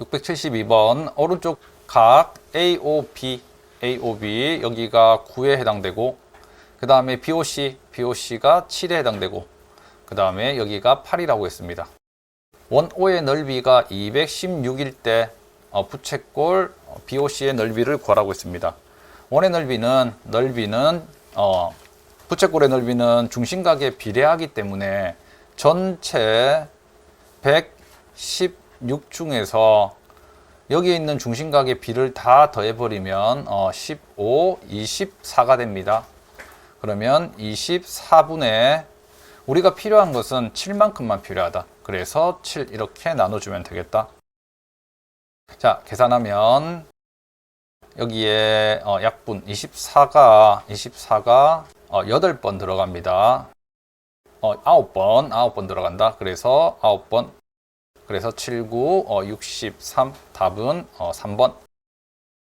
672번 오른쪽 각 AOB, AOB 여기가 9에 해당되고 그 다음에 BOC, BOC가 7에 해당되고 그 다음에 여기가 8이라고 했습니다. 원 O의 넓이가 216일 때 어, 부채꼴 어, BOC의 넓이를 구하라고 했습니다. 원의 넓이는 넓이는 어, 부채꼴의 넓이는 중심각에 비례하기 때문에 전체 116 중에서 여기에 있는 중심각의 비를 다 더해버리면 어, 15, 24가 됩니다. 그러면 24분의 우리가 필요한 것은 7만큼만 필요하다. 그래서 7 이렇게 나눠주면 되겠다. 자, 계산하면 여기에 어, 약분 24가 24가 어, 8번 들어갑니다. 어, 9번, 9번 들어간다. 그래서 9번. 그래서 7, 9, 어, 63. 답은 어, 3번.